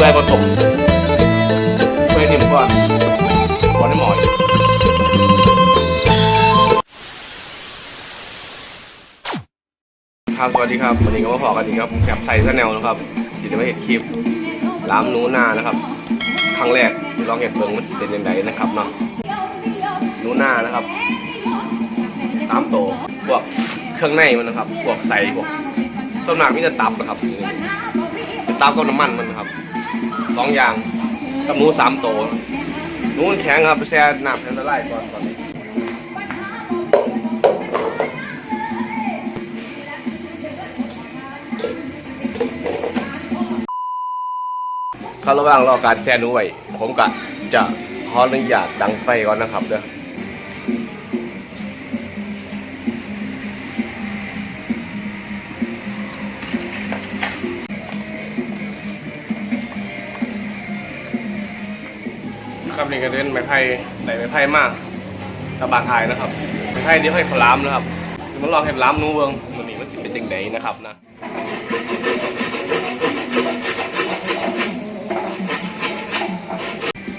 พื่อให้ผสมเพื่อในิ่มก่อนก่อนให้หมอยครับสวัสดีครับวันนี้ก็มาพอกันอีกครับแฉปใส่สแนลนะครับสีจะมาเห็นคลิปล้ามนูนานะครับ ครั้งแรกลองเห็นเบิงมันเป็นยังไงนะครับเนาะนูนานะครับตามโตพวกเครื่องในมันนะครับพวกใส่พวกส่วนมากมีแต่ตับนะครับตับกับน้ำมันมันนะครับ สองอย่างกับหนูสามโตวหนูมันแข็งครับไปแช่น้ำแข็งละลายก่อนตอนนี้เขาระว่างรอการแช่หนูไว้ผมกะจะขออนุญาตดังไฟก่อนนะครับเด้อ นี่ก็เป็นไม้ไผ่ใส่ไม้ไผ่มากกระบาดอายนะครับไม้ไผ่เดี๋ยวให้ขลามนะครับเดี๋ยวมันลองให้ล้ามนูเบิงวันนี้มันจะเป็นจังไดนะครับนะ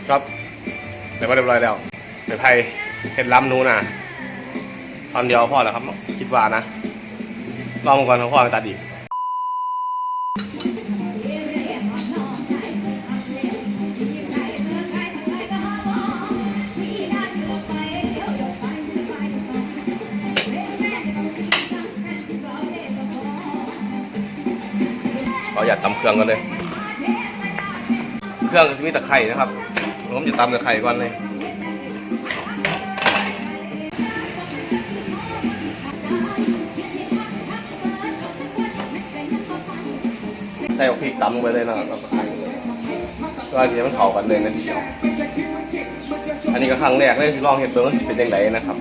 ครับเดี๋ยวมาเรียบร้อยแล้วเดี๋ยวไทยเห็ดล้ำนู้นนะตอนเดียวพอแล้วครับ คิดว่านะลองก่อนพ่อไปตัดอีก เครื่องกันเลย เครื่องจะมีตะไคร่นะครับ ผมจะตำตะไคร่ก่อนเลยใส่พริกตำลงไปเลยนะครับตะไคร่เลยก็เดี๋ยวมันเข้ากันเลยนาทีเดียวอันนี้ก็ครั้งแรกเลยที่ลองเห็ดเบิ้งว่าสิเป็นยังไงนะครับ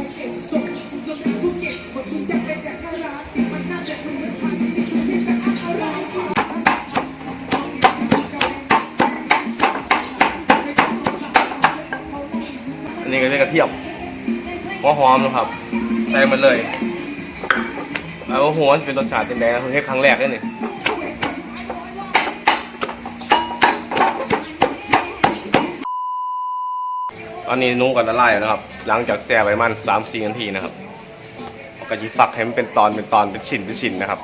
ระเทียมหัวหอมนะครับ ใส่มันเลยแล้วหัวเป็นรสชาติเป็นแดงคือแค่ครั้งแรกเลยนี่ตอนนี้นุ่งก่อนละลายแล้วนะครับ หลังจากแช่ไว้มันสามสี่นาทีนะครับก็จะฝักให้มันเป็นตอนเป็นตอนเป็นชิ้นเป็นชิ้นนะครับ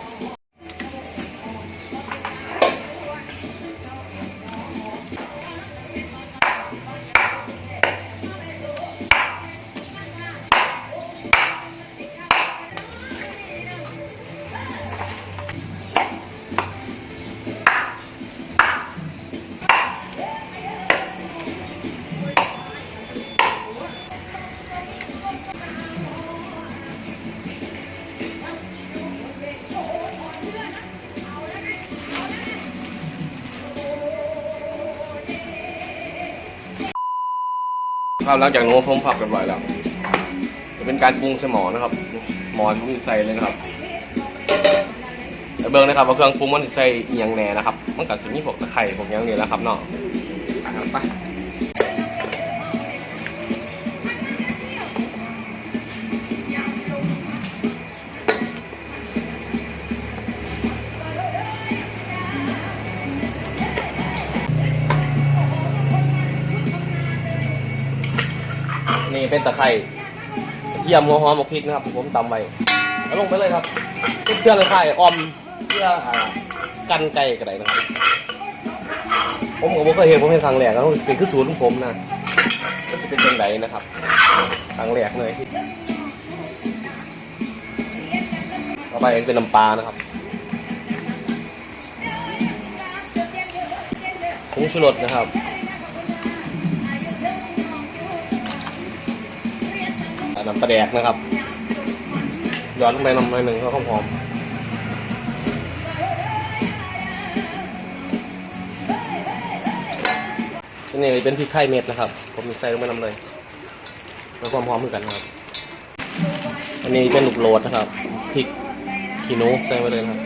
ครับหลังจากนู้นผมผักเรียบร้อยแล้วจะเป็นการปรุงสมอนะครับ หมอนมีใส่เลยนะครับแต่เบิ่งนะครับว่าเครื่องปรุงมันใส่อหย่างแหน่นะครับ มันก็จะมีพวกตะไคร่พวกอย่างนี้แหล้วครับเนาะ เป็นตะไคร้เยี่ยมหัวหอมหมกพริกนะครับผมตำไว้แล้วลงไปเลยครับเครื่องตะไคร้ออมเพื่ออ่ากันไก่กระไดนะครับผมก็บ่เคยเห็นผมเห็นครั้งแรกแล้วสิ่งคือสูตรของผมนะก็จะเป็นยังไงนะครับครั้งแรกเลยต่อไปเป็นน้ำปลานะครับผงชูรสนะครับ น้ำปลาแดกนะครับย้อนลงไปน้ำหน่อยหนึ่งเพื่อมหอมนี่เป็นพริกไทยเม็ดนะครับ ผมใส่ลงไปน้ำเลยเพื่อความหอมเหมือนกันครับ อันนี้เป็นลูกโรดนะครับพริกขี้หนูใส่ไปเลยครับ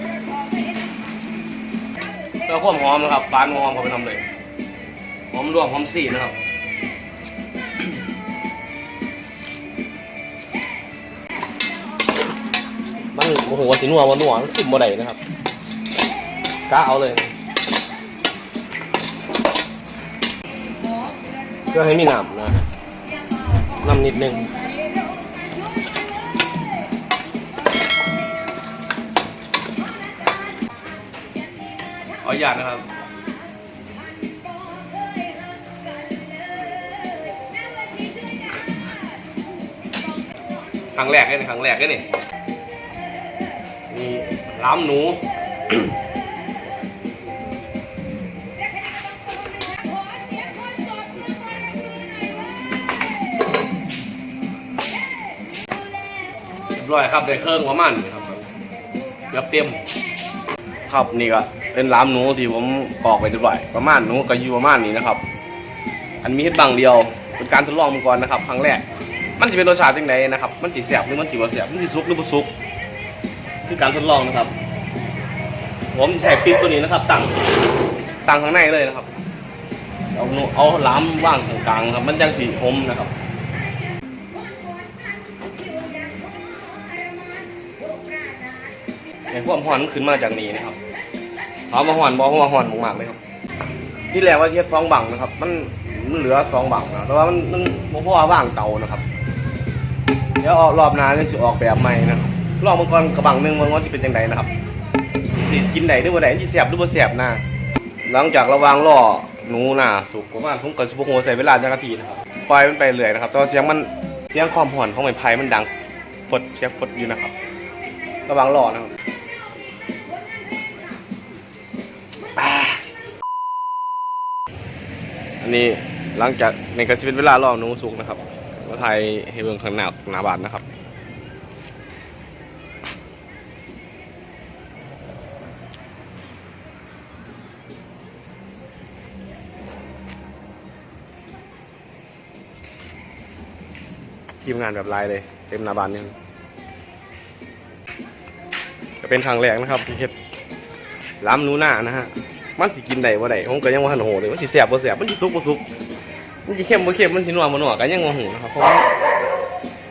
เพื่อความหอมนะครับปานหอมเขาไปทำเลยหอมรวมหอมสีนะครับ โอ้โหสีนัววันนัวสิบโมได้นะครับกล้าเอาเลยเพื่อให้มีน้ำนะน้ำนิดนึงคอนุญาตนะครับครั้งแรกเลยครั้งแรกเลยนี่ ล้ามหนู ร้อยครับได้เครื่องประมาณนี้ครับเกือบเต็ม ครับนี่ก็เป็นล้ามหนูที่ผมปอกไปเรียบร้อยประมาณหนูก็อยู่ประมาณนี้นะครับ อันมีเฮ็ดบางเดียวเป็นการทดลองมาก่อนนะครับ ครั้งแรก มันจะเป็นรสชาติยังไงนะครับ มันสีแสบหรือมันสีบ่แสบมันสีสุกหรือบ่สุก คือการทดลองนะครับ ผมใช้ปิ๊กตัวนี้นะครับตั้งตั้งข้างในเลยนะครับ เอาหนูเอาล้ามว่างตรงกลางครับ มันยังสีหมนะครับในความหอนขึ้นมาจากนี้นะครับเอามาหอนบอกว่าหอนมากๆเลยครับ ที่แรกว่าเทียบสองบังนะครับ มันมันเหลือสองบังนะแต่ว่ามันมันบ่อว่างเตานะครับ เดี๋ยวเอารอบหน้าจะออกแบบใหม่นะครับ ลองมังกรกระบังหนึ่งมันว่าจะเป็นยังไงนะครับสิกินไหนหรือบ่ได้ที่แสบหรือบ่แสบน้าหลังจากระวางล่อหนูน้าสุกประมาณทุ่งกับสิบโมงใส่เวลาจักนาทีนะครับปล่อยมันไปเรื่อยนะครับแต่ว่าเสียงมันเสียงความหอนของไม้ไผ่มันดังฟดเสียงฟดอยู่นะครับ ระวางล่อนะครับอันนี้หลังจากในกระชีวิตเวลารอหนูสุกนะครับก็ไทยให้เบิ่งข้างหน้าหน้าบานนะครับ ทีมงานแบบลายเลย เต็มหน้าบ้านนี่ก็เป็นทางแรกนะครับที่เฮ็ดล้ำนูหน้านะฮะมันสิกินได้บ่ได้ผมก็ยังบ่ทันโหเลยมันสิแซ่บบ่แซ่บมันสิสุกบ่สุกมันสิเข้มบ่เข้มมันสินัวบ่นัวก็ยังบ่ฮู้นะครับเพราะว่า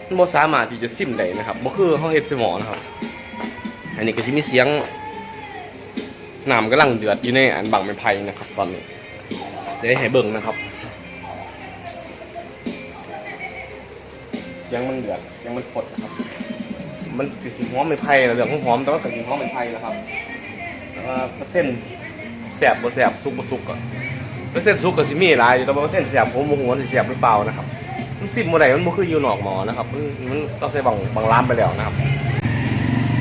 มันบ่สามารถที่จะซิมได้นะครับบ่คือเฮาเฮ็ดใส่หม้อนะครับ อันนี้ก็สิมีเสียงน้ำกำลังเดือดอยู่ในอันบังไม้ไผ่นะครับ ตอนนี้จะได้ให้เบิ่งนะครับ สียงมันเดือดเสียงมันฟดนะครับ มันสิหอมไม้ไผ่นะเรื่องของหอมแต่ว่าก็สิหอมไม้ไผ่นะครับแต่ว่าเปอร์เซ็นต์แสบบ่แสบสุกบ่สุกอะเปอร์เซ็นต์สุกก็สิมีหลายอยู่แต่ว่าเปอร์เซ็นต์แสบผมบ่ฮู้ว่าสิแสบหรือเปล่านะครับมันสิบ่ได้มันบ่คืออยู่นอกหมอนะครับมันมันต้องใส่บางบางร้านไปแล้วนะครับ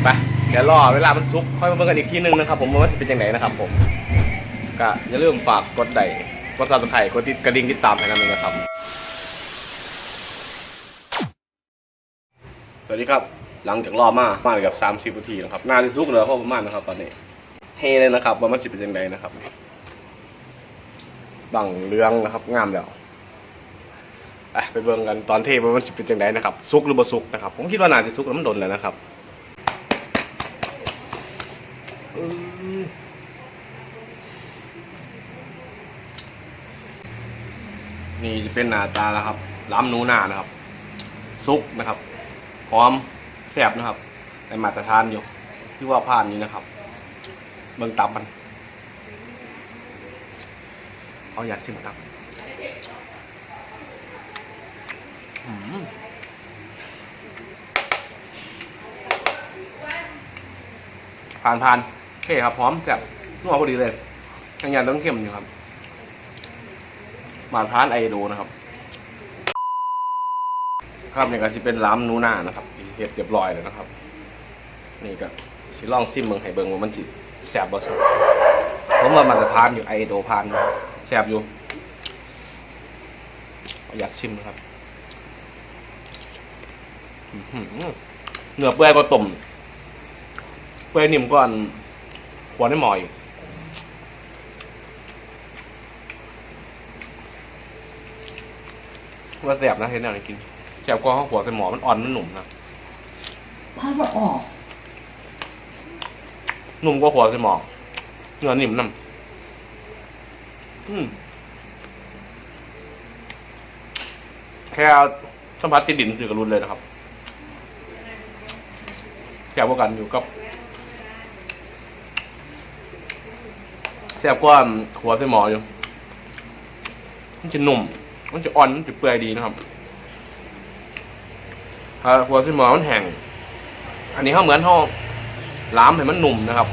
ไปเดี๋ยวรอเวลามันสุกค่อยมาเบิ่งกันอีกทีนึงนะครับผมว่ามันสิเป็นจังไดนะครับ ผมก็อย่าลืมฝากกดไลค์กด Subscribe กดติดกระดิ่งติดตามให้นำนะครับ สวัสดีครับ หลังจากรอมามาเกือบ30นาทีนะครับน่าจะสุกเหลือพอประมาณนะครับ ตอนนี้เทเลยนะครับว่ามันสิเป็นยังไงนะครับบังเรืองนะครับ งามแล้วไปเบิ่งกันตอนเทว่ามันสิเป็นยังไงนะครับซุกหรือบ่ซุกนะครับ ผมคิดว่าน่าจะซุกแล้วมันโดนแล้วนะครับนี่จะเป็นหน้าตาแล้วครับล้ำหนูหน้านะครับ ซุกนะครับ หอมแซ่บนะครับในมาตรฐานอยู่ที่ว่าผ่านนี้นะครับ เบิ่งตับมันเอาอยากชิมตับผ่านผ่านโอเคครับพร้อมแซ่บนัวพอดีเลยยังยันต้องเข้มอยู่ครับ มาทานไอโดนะครับ ครับนี่ก็สิเป็นล้ำนูน่านะครับเฮ็ดเรียบร้อยแล้วนะครับ นี่ก็สิลองซิมเบิ่งให้เบิงว่ามันสิแซ่บบ่แซ่บผมว่ามันจะทานอยู่ไอโดพานแซบอยู่อยากชิมนะครับอื้อหือเนื้อเปื่อยก็ต้มเปื่อยนิ่มก่อนหัวในหมออีกว่าแซบนะเห็นแนวไหนกิน แซ่บกว่าข้าวหัวใส่หมอมันอ่อนมันหนุ่มนะ Power off. นุ่มกว่าหัวใส่หมอกเนื้อนิ่มน้ำอืมแค่สัมผัสติดดินสื่อกระรุนเลยนะครับแซ่บกว่ากันอยู่กับแซ่บกว่าหัวใส่หมออยู่ มันจะนุ่ม มันจะอ่อน มันจะเปื่อยดีนะครับถ้า หัวส่หมอมันแห้งอันนี้เขาเหมือนเขาล้ามให้มันหนุ่มนะครับ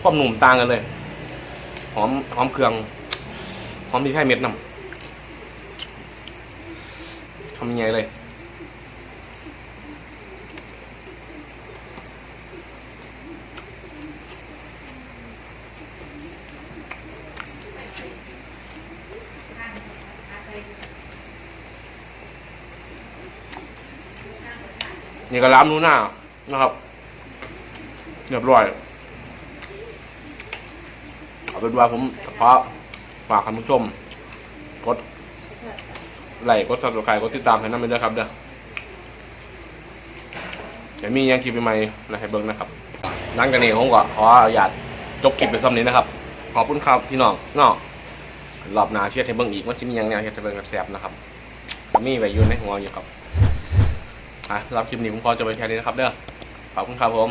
ความหนุ่มต่างกันเลย หอมหอมเครื่อง หอมที่ใช่เม็ดน้ำทำยังไงเลย นี่ก็ล้ำนูหน้านะครับเรียบร้อยเอาเป็นว่าผมเฉพาะฝากคุณผู้ชมกดไลค์กดซับสไครต์กดติดตามให้น้ำมันด้วยครับเด้อเดี๋ยวมียังคลิปใหม่ๆนะให้เบิ่งนะครับหลังจากนี้ผมก็ขออนุญาตจบคลิปไปซ้ำนี้นะครับ ขอบคุณครับพี่น้องเนาะรอบหน้าเชียร์ให้เบิ่งอีกว่าจะมียังแนวเชียร์ให้เบิ่งแซ่บๆนะครับมีไว้อยู่ในหัวอยู่ครับ อะรับคลิปนี้ผมขอจะไปแค่นี้นะครับเด้อขอบคุณครับผม